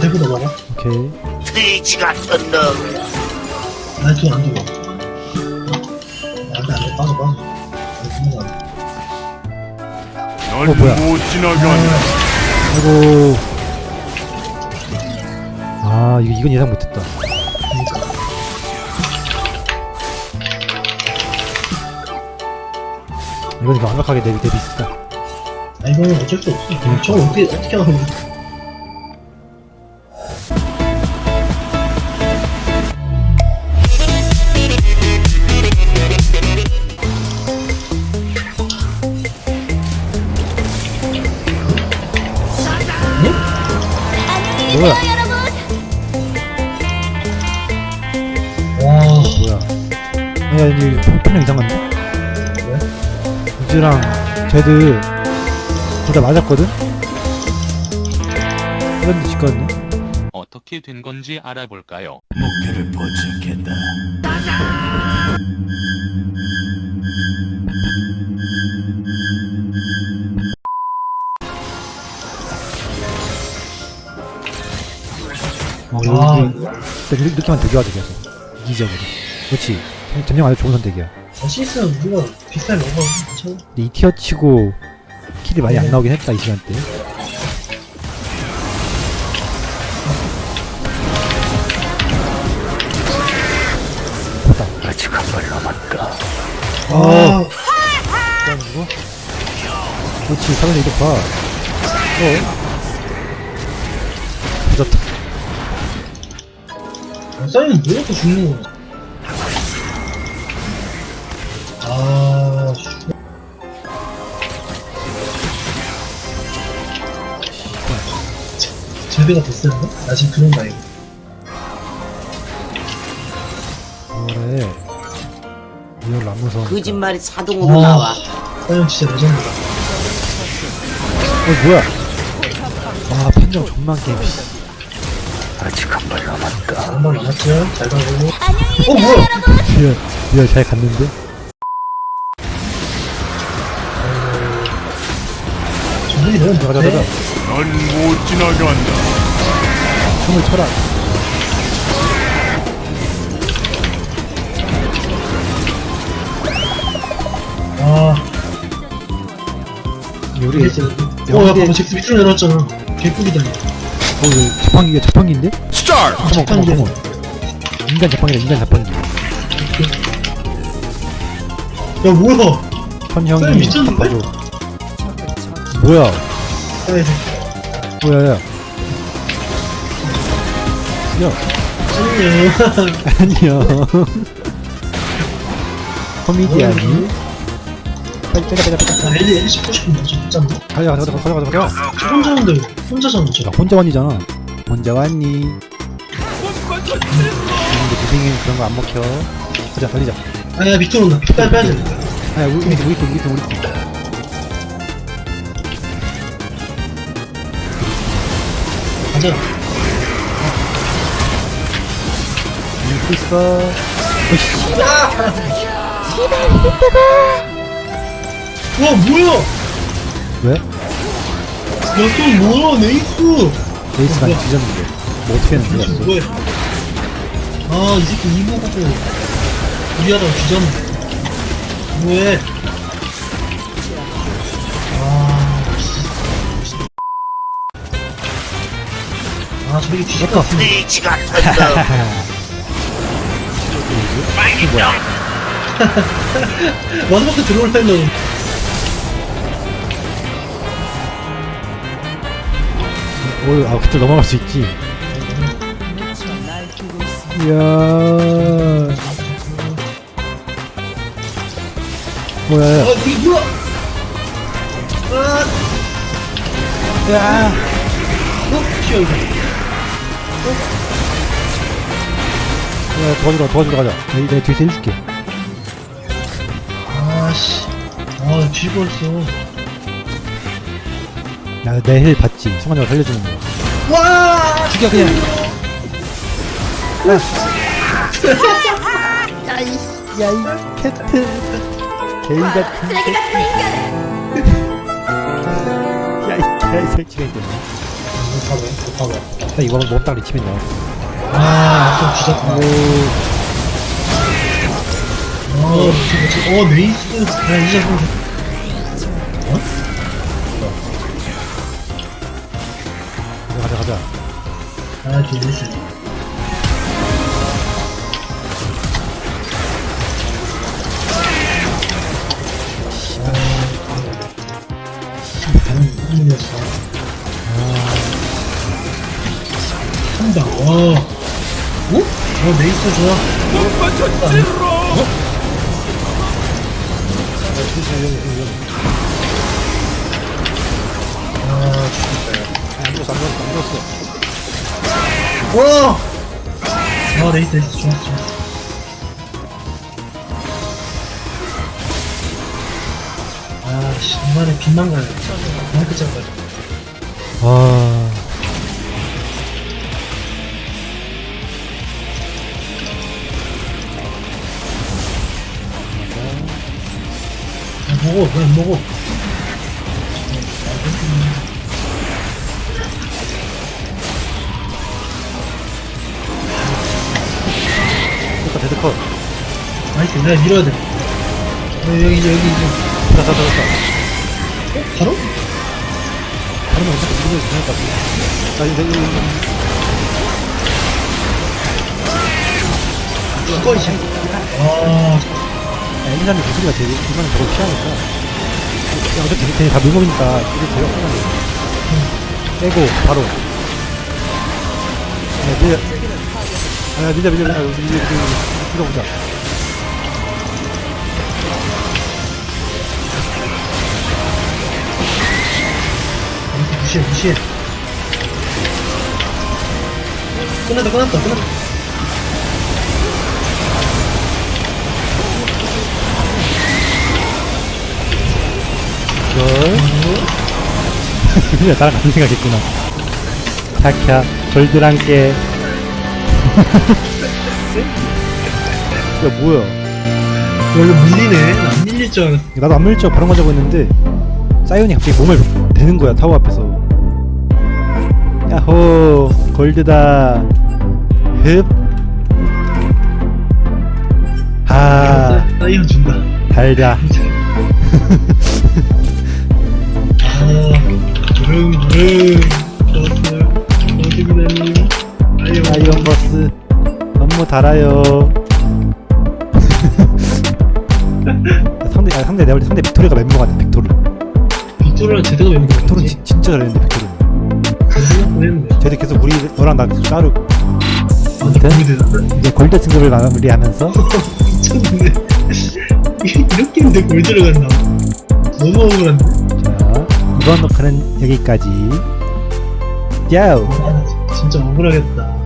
대부도 먹어. 오케이. 돼지 같은 놈. 아니, 돈안 주고. 안 돼, 안 돼. 빠져, 빠져. 돼. 어, 뭐야. 아이고. 아, 이거, 이건 예상 못했다. 그러니까. 이건 이거 완벽하게 내, 내 비슷다. 아, 이거는 어쩔 수 없어. 저거 어떻게, 어떻게 하면. 뭐야? 와, 뭐야? 아니야, 이제 편- 편력 이상한데? 우즈랑 제드 둘 다 맞았거든? 그런데 지거든요? 어떻게 된 건지 알아볼까요? 목표를 포착했다. 어, 아. 여기, 느낌만 되게 와도 계속. 이기적으로. 그렇지. 점령 아주 좋은 선택이야. 아, 시스는 우리가 비슷하게 먹어. 괜찮아. 근데 이 티어 치고 킬이 많이 안 나오긴 했다, 이 시간대. 됐다. 아직 한 발 남았다. 아, 누구? 그렇지, 사전에 이거 봐. 어? 사이는 왜 이렇게 죽는 거야? 아, 씨. 제- 제대가 됐었나? 나 지금 그런 나이. 뭐래. 리얼 안 무서워. 거짓말이 자동으로 나와. 사이는 진짜 레전드다. 어, 뭐야? 와, 판정 존만 게임. 씨. 아직 한 발 남았다. 한 번 남았죠? 잘 가고. 어, 뭐야? 리얼, 리얼 잘 갔는데? 너무 가자, 가자, 가자. 못해. 넌못 지나간다. 춤을 쳐라. 아, 우리, 이게. 야, 어, 봐봐. 잭스 밑으로 내려왔잖아. 개꿀이다. 어, 이거 자판기가 자판기인데? 스타트. 어머, 어머, 자판기야. 어머. 인간 자판기다, 인간 자판기. 야, 뭐야? 현쌤 형이 미쳤는데? 뭐야? 사이 뭐야, 야. 야, 안녕. 안녕. 코미디언이? 빨리 빼자, 빼자, 빼자. 나 엘리, 엘리 씹고 싶은데, 진짜. 뭐? 가자, 가자, 가자, 가자, 가자. 저 혼자 오는데, 혼자잖아, 저. 야, 혼자 왔니잖아. 혼자 왔니? 근데 무빙이 그런 거 안 먹혀. 가자, 달리자. 아, 야, 밑으로 온다. 빨리 빼야 돼. 아, 우리, 우리, 우리 팀, 우리 팀, 우리 팀. 가자. 밀고 있어. 으이씨. 와, 뭐야? 왜? 야, 또 뭐야, 네이프. 베이스가 뭐야? 뒤졌는데. 뭐 어떻게 하는 거야, 이거? 뭐야? 아, 이 새끼 이보 보고 우리하다가 뒤졌네. 뭐해? 아, 씨. 아, 저기 뒤졌다. 돼지 같은 놈. 이게 뭐야? 마지막에 들어올 때는 오, 아, 그때 넘어갈 수 있지. 이야. 뭐야, 야. 아? 아, 야. 어? 야, 도와주러, 도와주러 가자. 내가, 내가 뒤에서 해줄게. 아, 씨. 아, 뒤집어졌어. 야, 내힐 봤지? 승관이가 살려주는 거. 와! 죽여, 그냥. 야. 야, 이, 야, 이 캡틴. 개인 같은 새끼. 야, 이 개새끼가 있네. 못 봐봐, 못 봐봐. 자, 이거 몸딱 리치면 나와. 아, 좀 뒤졌다. 어, 그치, 그치. 어, 네이스. 야, 이제 좀. 어? 가자. 아, 뒤졌어. 한다, 와. 어? 어, 네이스 좋아. 아, 안 죽었어, 안 죽었어. 와! 아, 네이스, 네이스, 좋았어, 좋았어. 아, 씨, 이만에 빛만 가요. 한 끝장까지. 아, 아, 먹어, 그냥 먹어. 컷. 나이스, 내가 밀어야 돼. 어, 여기, 이제, 여기, 이제. 됐다, 됐다, 됐다. 어? 바로? 다른 거 어차피 이기면 되는 것 같아. 자, 이제, 이제, 이제. 죽어, 이제. 아, 야, 인간의 기술이가 제일, 이거는 저걸 피하니까. 야, 어차피 걔네 다 물먹이니까, 이게 제일 편하네. 빼고, 바로. 야, 밀려. 아, 야, 밀려, 밀려, 밀려. 밀려, 밀려, 밀려. 밀어보자. 무시해, 무시해. 끝났다, 끝났다, 끝났다. 걸. 그냥 나랑 같은 생각했구나. 골드랑 깨. 야, 뭐야. 원래 밀리네. 안 밀릴 줄 알았어. 나도 안 물죠 바로 가자고 했는데, 사이온이 갑자기 몸을 대는 거야, 타워 앞에서. 야호, 골드다. 흡. 하, 사이언 준다. 달자. 아, 부릉, 부릉. 좋았어요. 어디비다님. 아이언. 사이온 버스. 너무 달아요. 아, 상대 내가 볼때 상대 빅토리가 멤버 같아, 빅토르. 빅토르랑 제대가 멤버 같지? 진- 진짜 잘했는데, 했는데. 쟤도 계속 우리, 너랑 나 계속 따르고. 아무튼. 고민되다. 이제 골드 승급을 마무리하면서 미쳤는데. 이렇게 인데 골 들어간다. 너무 억울한데? 자 이번 녹화는 여기까지 야우 아, 진짜 억울하겠다.